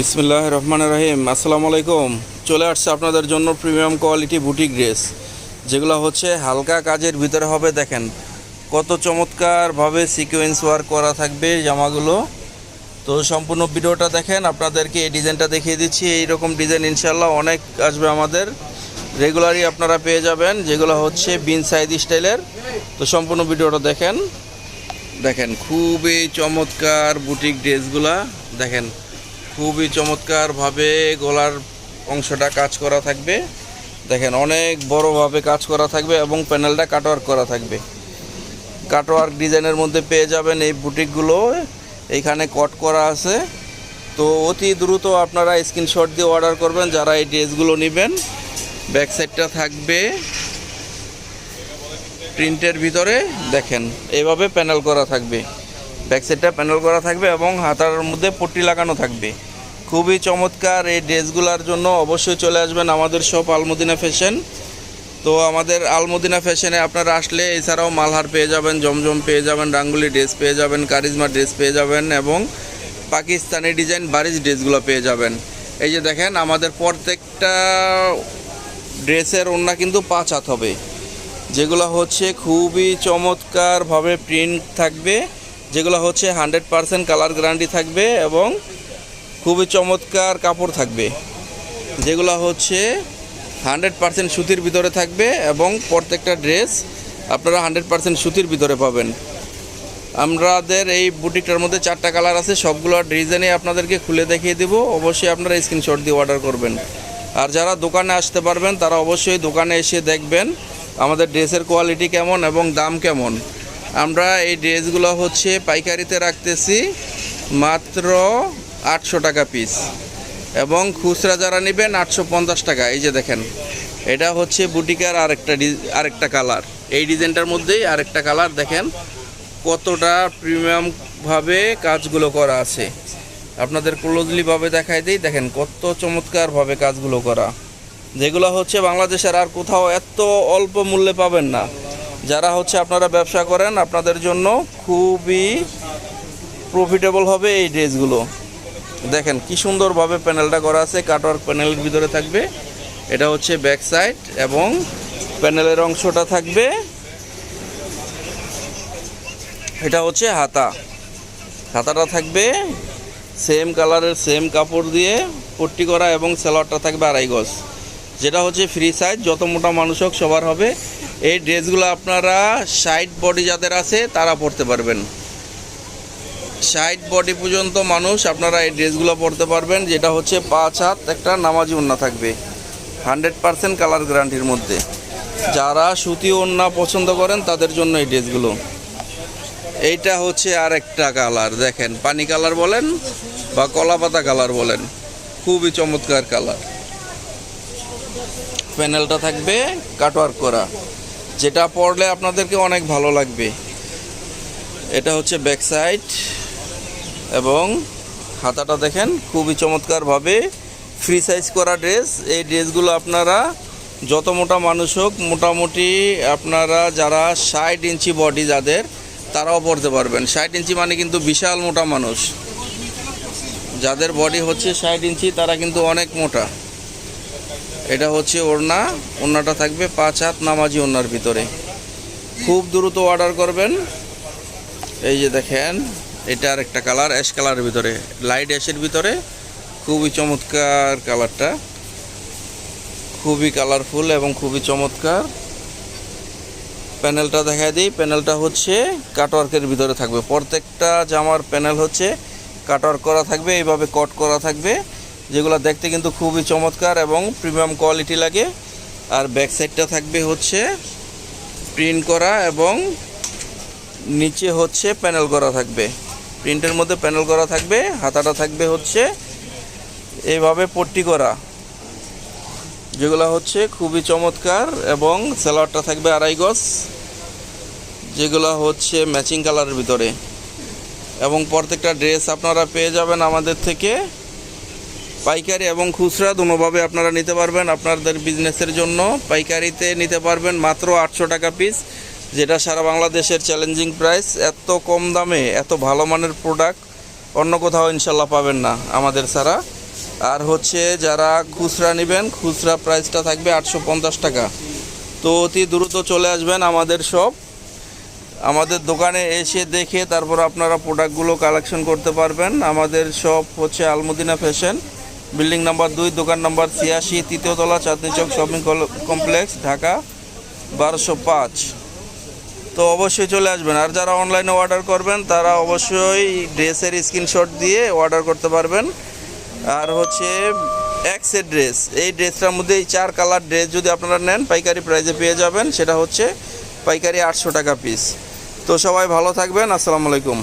বিসমিল্লাহ রহমান রহিম, আসসালামু আলাইকুম। চলে আসছে আপনাদের জন্য প্রিমিয়াম কোয়ালিটি বুটিক ড্রেস, যেগুলো হচ্ছে হালকা কাজের ভিতরে হবে, দেখেন। কত চমৎকারভাবে সিকোয়েন্স ওয়ার্ক করা থাকবে জামাগুলো। তো সম্পূর্ণ ভিডিওটা দেখেন, আপনাদেরকে এই ডিজাইনটা দেখিয়ে দিচ্ছি। এইরকম ডিজাইন ইনশাল্লাহ অনেক আসবে আমাদের। রেগুলারই আপনারা পেয়ে যাবেন, যেগুলো হচ্ছে বিন সাইজ স্টাইলের। তো সম্পূর্ণ ভিডিওটা দেখেন। দেখেন, খুবই চমৎকার বুটিক ড্রেসগুলা, দেখেন। খুবই চমৎকারভাবে গলার অংশটা কাজ করা থাকবে। দেখেন, অনেক বড়ভাবে কাজ করা থাকবে এবং প্যানেলটা কাটওয়ার্ক করা থাকবে। কাটওয়ার্ক ডিজাইনের মধ্যে পেয়ে যাবেন এই বুটিকগুলো। এইখানে কট করা আছে। তো অতি দ্রুত আপনারা স্ক্রিনশট দিয়ে অর্ডার করবেন, যারা এই ড্রেসগুলো নেবেন। ব্যাক সাইডটা থাকবে। প্রিন্টের ভিতরে, দেখেন এইভাবে প্যানেল করা থাকবে। ব্যাক সাইডটা প্যানেল করা থাকবে এবং হাতার মধ্যে পট্টি লাগানো থাকবে। খুবই চমৎকার এই ড্রেসগুলোর জন্য অবশ্যই চলে আসবেন আমাদের শপ আলমদিনা ফ্যাশন তো আমাদের আলমদিনা ফ্যাশনে আপনারা আসলে এছাড়াও মালহার পেয়ে যাবেন, জমজম পেয়ে যাবেন, রাঙ্গুলি ড্রেস পেয়ে যাবেন, কারিজমা ড্রেস পেয়ে যাবেন এবং পাকিস্তানি ডিজাইন বারিজ ড্রেসগুলো পেয়ে যাবেন। এই যে দেখেন, আমাদের প্রত্যেকটা ড্রেসের ওড়না কিন্তু পাঁচ হাত হবে। যেগুলো হচ্ছে খুবই চমৎকারভাবে প্রিন্ট থাকবে। যেগুলো হচ্ছে হান্ড্রেড পারসেন্ট কালার গ্যারান্টি থাকবে এবং খুবই চমৎকার কাপড় থাকবে। যেগুলো হচ্ছে হান্ড্রেড পারসেন্ট সুতির ভিতরে থাকবে এবং প্রত্যেকটা ড্রেস আপনারা হান্ড্রেড পারসেন্ট সুতির ভিতরে পাবেন। আমাদের এই বুটিকটার মধ্যে চারটা কালার আছে, সবগুলো ডিজাইনে আপনাদেরকে খুলে দেখিয়ে দেবো। অবশ্যই আপনারা স্ক্রিনশট দিয়ে অর্ডার করবেন। আর যারা দোকানে আসতে পারবেন, তারা অবশ্যই দোকানে এসে দেখবেন আমাদের ড্রেসের কোয়ালিটি কেমন এবং দাম কেমন। আমরা এই ড্রেসগুলো হচ্ছে পাইকারিতে রাখতেছি মাত্র আটশো টাকা পিস। এবং খুচরা যারা নেবেন আটশো পঞ্চাশ টাকা, এই যে দেখেন, এটা হচ্ছে বুটিকার আরেকটা আরেকটা কালার। এই ডিজাইনটার মধ্যেই আরেকটা কালার, দেখেন কতটা প্রিমিয়ামভাবে কাজগুলো করা আছে। আপনাদের ক্লোজলিভাবে দেখাই দিই, দেখেন কত চমৎকারভাবে কাজগুলো করা। যেগুলো হচ্ছে বাংলাদেশের আর কোথাও এত অল্প মূল্যে পাবেন না। যারা হচ্ছে আপনারা ব্যবসা করেন, আপনাদের জন্য খুবই প্রফিটেবল হবে এই ড্রেসগুলো। দেখেন কি সুন্দরভাবে প্যানেলটা করা আছে কাটওয়ার্ক প্যানেলের ভিতরে থাকবে। এটা হচ্ছে ব্যাক সাইড এবং প্যানেলের অংশটা থাকবে। এটা হচ্ছে হাতা। হাতাটা থাকবে সেম কালারের সেম কাপড় দিয়ে পট্টি করা এবং সেলোয়ারটা থাকবে আড়াই গজ। যেটা হচ্ছে ফ্রি সাইজ যত মোটা মানুষ হোক সবার হবে। এই ড্রেসগুলো আপনারা সাইড বডি যাদের আছে, তারা পরতে পারবেন। সাইড বডি পর্যন্ত মানুষ আপনারা এই ড্রেসগুলো পরতে পারবেন, যেটা হচ্ছে পাঁচ হাত, একটা নামাজি ওন্না থাকবে। হান্ড্রেড পারসেন্ট কালার গ্যারান্টির মধ্যে। যারা সুতি ওন্না পছন্দ করেন, তাদের জন্য এই ড্রেসগুলো। এইটা হচ্ছে আর একটা কালার, দেখেন, পানি কালার বলেন বা কলাপাতা কালার বলেন। খুবই চমৎকার কালার। প্যানেলটা থাকবে কাটওয়ার্ক করা। যেটা পরলে আপনাদেরকে অনেক ভালো লাগবে। এটা হচ্ছে ব্যাক সাইড এবং হাতাটা দেখেন খুবই চমৎকারভাবে ফ্রি সাইজ করা ড্রেস এই ড্রেসগুলো আপনারা যত মোটা মানুষ হোক, মোটামুটি আপনারা যারা ষাট ইঞ্চি বডি যাদের, তারাও পড়তে পারবেন। ষাট ইঞ্চি মানে কিন্তু বিশাল মোটা মানুষ। যাদের বডি হচ্ছে ষাট ইঞ্চি, তারা কিন্তু অনেক মোটা। এটা হচ্ছে ওড়না, ওড়নাটা থাকবে পাঁচ হাত নামাজি ওড়নার ভিতরে। খুব দ্রুত অর্ডার করবেন। এই যে দেখেন, এটা আর একটা কালার অ্যাশ কালারের ভিতরে লাইট অ্যাশের ভিতরে। খুবই চমৎকার কালারটা খুবই কালারফুল এবং খুবই চমৎকার। প্যানেলটা দেখা দিই। প্যানেলটা হচ্ছে কাটওয়ার্কের ভিতরে থাকবে। প্রত্যেকটা জামার প্যানেল হচ্ছে কাটওয়ার্ক করা থাকবে, এইভাবে কট করা থাকবে। যেগুলো দেখতে কিন্তু খুবই চমৎকার এবং প্রিমিয়াম কোয়ালিটি লাগে। আর ব্যাক সাইডটা থাকবে হচ্ছে প্রিন্ট করা এবং নিচে হচ্ছে প্যানেল করা থাকবে। প্রিন্টের মধ্যে প্যানেল করা থাকবে, হাতাটা থাকবে হচ্ছে এইভাবে পট্টি করা। যেগুলো হচ্ছে খুবই চমৎকার এবং সালোয়ারটা থাকবে আড়াই গজ। যেগুলো হচ্ছে ম্যাচিং কালারের ভিতরে। এবং প্রত্যেকটা ড্রেস আপনারা পেয়ে যাবেন আমাদের থেকে। পাইকারি এবং খুচরা দুভাবে আপনারা নিতে পারবেন আপনাদের বিজনেসের জন্য। পাইকারিতে নিতে পারবেন মাত্র আটশো টাকা পিস যেটা সারা বাংলাদেশের চ্যালেঞ্জিং প্রাইস এত কম দামে, এত ভালো মানের প্রোডাক্ট অন্য কোথাও ইনশাল্লাহ পাবেন না আমাদের ছাড়া। আর হচ্ছে যারা খুচরা নেবেন, খুচরা প্রাইসটা থাকবে আটশো পঞ্চাশ টাকা। তো অতি দ্রুত চলে আসবেন আমাদের সব আমাদের দোকানে এসে দেখে তারপর আপনারা প্রোডাক্টগুলো কালেকশন করতে পারবেন। আমাদের শপ হচ্ছে আলমদিনা ফ্যাশন বিল্ডিং নাম্বার দুই, দোকান নাম্বার ছিয়াশি তৃতীয়তলা চাঁদনি চক শপিং কমপ্লেক্স, ঢাকা বারোশো পাঁচ। তো অবশ্যই চলে আসবেন। আর যারা অনলাইনে অর্ডার করবেন, তারা অবশ্যই ড্রেসের স্ক্রিনশট দিয়ে অর্ডার করতে পারবেন। আর হচ্ছে এক ড্রেস এই ড্রেসটার মধ্যে এই চার কালার ড্রেস যদি আপনারা নেন, পাইকারি প্রাইজে পেয়ে যাবেন। সেটা হচ্ছে পাইকারি আটশো টাকা পিস তো সবাই ভালো থাকবেন। আসসালামু আলাইকুম।